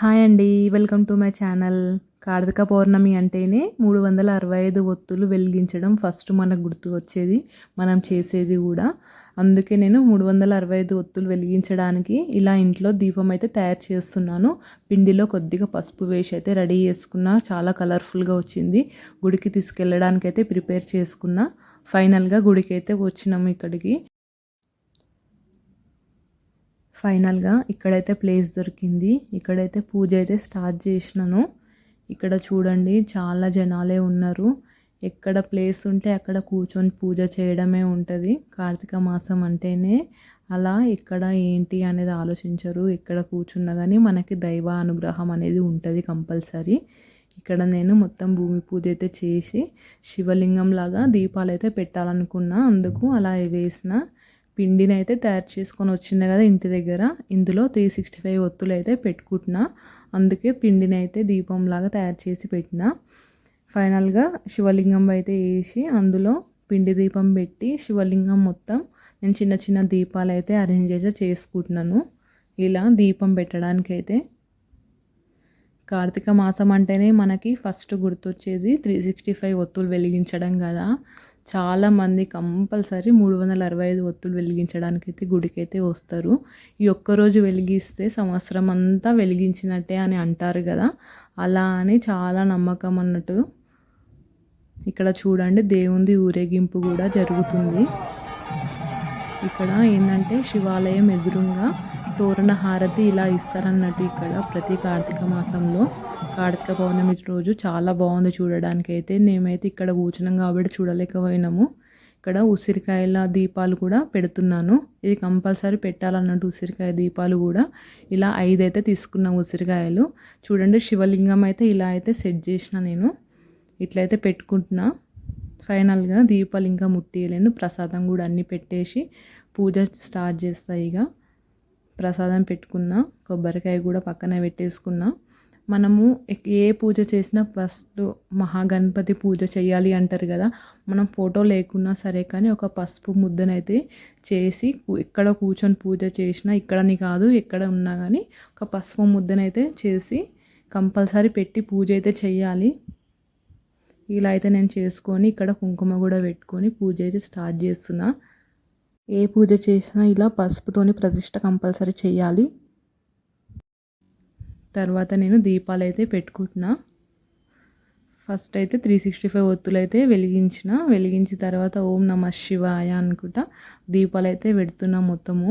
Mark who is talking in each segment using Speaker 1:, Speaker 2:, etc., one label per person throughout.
Speaker 1: Hi అండి welcome to my channel. Kartika Pournami అంటేనే మూడు వందల అరవై ఐదు ఒత్తులు వెలిగించడం ఫస్ట్ మనకు గుర్తు వచ్చేది మనం చేసేది కూడా. అందుకే నేను మూడు వందల అరవై ఐదు ఒత్తులు వెలిగించడానికి ఇలా ఇంట్లో దీపం అయితే తయారు చేస్తున్నాను. పిండిలో కొద్దిగా పసుపు వేసి అయితే రెడీ చేసుకున్న చాలా కలర్ఫుల్గా వచ్చింది. గుడికి తీసుకెళ్ళడానికి అయితే ప్రిపేర్ చేసుకున్న. ఫైనల్గా గుడికి అయితే వచ్చినాము ఇక్కడికి. ఫైనల్గా ఇక్కడైతే ప్లేస్ దొరికింది. ఇక్కడైతే పూజ అయితే స్టార్ట్ చేసినాను. ఇక్కడ చూడండి చాలా జనాలే ఉన్నారు. ఎక్కడ ప్లేస్ ఉంటే అక్కడ కూర్చొని పూజ చేయడమే ఉంటుంది. కార్తీక మాసం అంటేనే అలా ఇక్కడ ఏంటి అనేది ఆలోచించరు. ఎక్కడ కూర్చున్నా కానీ మనకి దైవ అనుగ్రహం అనేది ఉంటుంది కంపల్సరీ. ఇక్కడ నేను మొత్తం భూమి పూజ అయితే చేసి శివలింగం లాగా దీపాలు అయితే పెట్టాలనుకున్నా. అందుకు అలా వేసిన పిండిని అయితే తయారు చేసుకొని వచ్చింది కదా ఇంటి దగ్గర. ఇందులో త్రీ సిక్స్టీ ఫైవ్ ఒత్తులు అయితే పెట్టుకుంటున్నా. అందుకే పిండిని అయితే దీపంలాగా తయారు చేసి పెట్టిన. ఫైనల్గా శివలింగం అయితే వేసి అందులో పిండి దీపం పెట్టి శివలింగం మొత్తం నేను చిన్న చిన్న దీపాలు అయితే అరేంజ్ చేసి చేసుకుంటున్నాను. ఇలా దీపం పెట్టడానికి అయితే కార్తీక మాసం అంటేనే మనకి ఫస్ట్ గుర్తొచ్చేది త్రీ సిక్స్టీ ఫైవ్ ఒత్తులు వెలిగించడం కదా. చాలామంది కంపల్సరీ మూడు వందల అరవై ఐదు ఒత్తులు వెలిగించడానికి అయితే గుడికి అయితే వస్తారు. ఈ ఒక్కరోజు వెలిగిస్తే సంవత్సరం అంతా వెలిగించినట్టే అని అంటారు కదా. అలా అని చాలా నమ్మకం అన్నట్టు ఇక్కడ చూడండి దేవుంది ఊరేగింపు కూడా జరుగుతుంది. ఇక్కడ ఏంటంటే శివాలయం ఎదురుగా తోరణ హారతి ఇలా ఇస్తారన్నట్టు ఇక్కడ ప్రతి కార్తీక మాసంలో కార్తీక పౌర్ణమి రోజు చాలా బాగుంది చూడడానికి అయితే మేమైతే ఇక్కడ కూర్చున్నాం కాబట్టి చూడలేకపోయినాము. ఇక్కడ ఉసిరికాయల దీపాలు కూడా పెడుతున్నాను. ఇది కంపల్సరీ పెట్టాలన్నట్టు ఉసిరికాయ దీపాలు కూడా ఇలా ఐదు అయితే తీసుకున్నాం ఉసిరికాయలు. చూడండి శివలింగం అయితే ఇలా అయితే సెట్ చేసిన నేను. ఇట్లయితే పెట్టుకుంటున్నా. ఫైనల్గా దీపాలు ఇంకా ముట్టియలేను. ప్రసాదం కూడా అన్నీ పెట్టేసి పూజ స్టార్ట్ చేస్తాయి ఇక. ప్రసాదం పెట్టుకున్న కొబ్బరికాయ కూడా పక్కన పెట్టేసుకున్నా మనము ఏ పూజ చేసినా ఫస్ట్ మహాగణపతి పూజ చేయాలి అంటారు కదా. మనం ఫోటో లేకున్నా సరే కానీ ఒక పసుపు ముద్దనైతే చేసి ఎక్కడ కూర్చొని పూజ చేసినా ఇక్కడని కాదు ఎక్కడ ఉన్నా కానీ ఒక పసుపు ముద్దనైతే చేసి కంపల్సరీ పెట్టి పూజ అయితే చేయాలి ఇలా అయితే నేను చేసుకొని ఇక్కడ కుంకుమ కూడా పెట్టుకొని పూజ అయితే స్టార్ట్ చేస్తున్నా. ఏ పూజ చేసినా ఇలా పసుపుతోని ప్రతిష్ట కంపల్సరీ చేయాలి. తర్వాత నేను దీపాలు అయితే పెట్టుకుంటున్నా. ఫస్ట్ అయితే త్రీ సిక్స్టీ ఫైవ్ ఒత్తులు అయితే వెలిగించిన. వెలిగించిన తర్వాత ఓం నమ శివాయ అనుకుంటా దీపాలు అయితే పెడుతున్నా మొత్తము.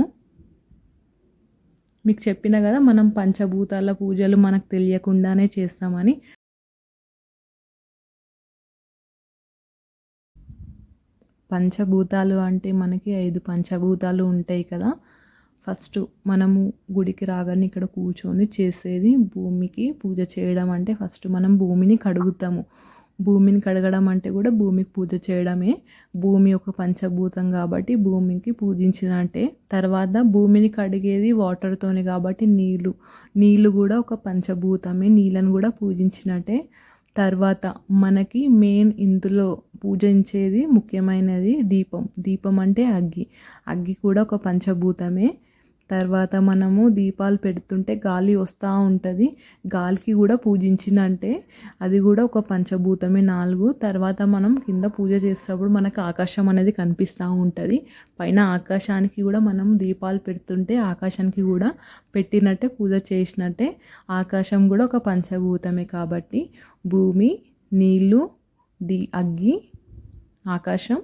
Speaker 1: మీకు చెప్పిన కదా మనం పంచభూతాల పూజలు మనకు తెలియకుండానే చేస్తామని. పంచభూతాలు అంటే మనకి ఐదు పంచభూతాలు ఉంటాయి కదా. ఫస్ట్ మనము గుడికి రాగానే ఇక్కడ కూర్చొని చేసేది భూమికి పూజ చేయడం అంటే ఫస్ట్ మనం భూమిని కడుగుతాము. భూమిని కడగడం అంటే కూడా భూమికి పూజ చేయడమే. భూమి ఒక పంచభూతం కాబట్టి భూమికి పూజించినట్టే. తర్వాత భూమిని కడిగేది వాటర్తోనే కాబట్టి నీళ్ళు నీళ్ళు కూడా ఒక పంచభూతమే. నీళ్ళను కూడా పూజించినట్టే. తర్వాత మనకి మెయిన్ ఇందులో పూజించేది ముఖ్యమైనది దీపం. దీపం అంటే అగ్గి. అగ్గి కూడా ఒక పంచభూతమే. తర్వాత మనము దీపాలు పెడుతుంటే గాలి వస్తూ ఉంటుంది. గాలికి కూడా పూజించినంటే అది కూడా ఒక పంచభూతమే నాలుగు. తర్వాత మనం కింద పూజ చేసేటప్పుడు మనకు ఆకాశం అనేది కనిపిస్తూ ఉంటుంది. పైన ఆకాశానికి కూడా మనం దీపాలు పెడుతుంటే ఆకాశానికి కూడా పెట్టినట్టే పూజ చేసినట్టే. ఆకాశం కూడా ఒక పంచభూతమే కాబట్టి. భూమి నీళ్ళు ది అగ్గి ఆకాశం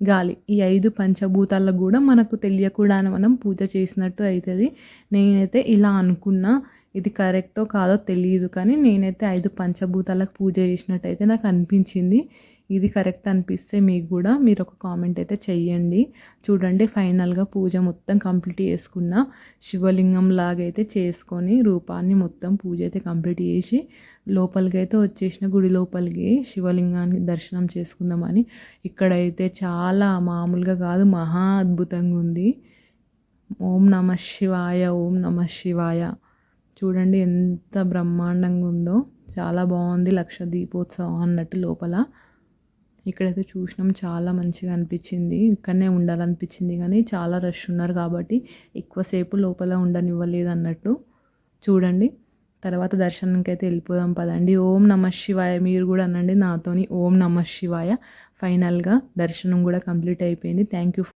Speaker 1: గాలి. ఈ ఐదు పంచభూతాలకు కూడా మనకు తెలియకుండానే మనం పూజ చేసినట్టు అవుతుంది నేనైతే ఇలా అనుకున్నా. ఇది కరెక్టో కాదో తెలియదు కానీ నేనైతే ఐదు పంచభూతాలకు పూజ చేసినట్టు అయితే నాకు అనిపించింది. ఇది కరెక్ట్ అనిపిస్తే మీకు కూడా మీరు ఒక కామెంట్ అయితే చెయ్యండి. చూడండి ఫైనల్గా పూజ మొత్తం కంప్లీట్ చేసుకున్న శివలింగం లాగైతే చేసుకొని రూపాన్ని మొత్తం పూజ అయితే కంప్లీట్ చేసి లోపలికి అయితే వచ్చేసిన గుడి లోపలికి శివలింగాన్ని దర్శనం చేసుకుందామని. ఇక్కడైతే చాలా మామూలుగా కాదు మహా అద్భుతంగా ఉంది. ఓం నమ శివాయ ఓం నమ శివాయ. చూడండి ఎంత బ్రహ్మాండంగా ఉందో. చాలా బాగుంది లక్ష దీపోత్సవం అన్నట్టు లోపల. ఇక్కడైతే చూసినాం చాలా మంచిగా అనిపించింది. ఇక్కడనే ఉండాలనిపించింది కానీ చాలా రష్ ఉన్నారు కాబట్టి ఎక్కువసేపు లోపల ఉండనివ్వలేదు అన్నట్టు. చూడండి తర్వాత దర్శనంకి అయితే వెళ్ళిపోదాం పదండి. ఓం నమ శివాయ మీరు కూడా అనండి నాతోని. ఓం నమ శివాయ. ఫైనల్గా దర్శనం కూడా కంప్లీట్ అయిపోయింది. Thank you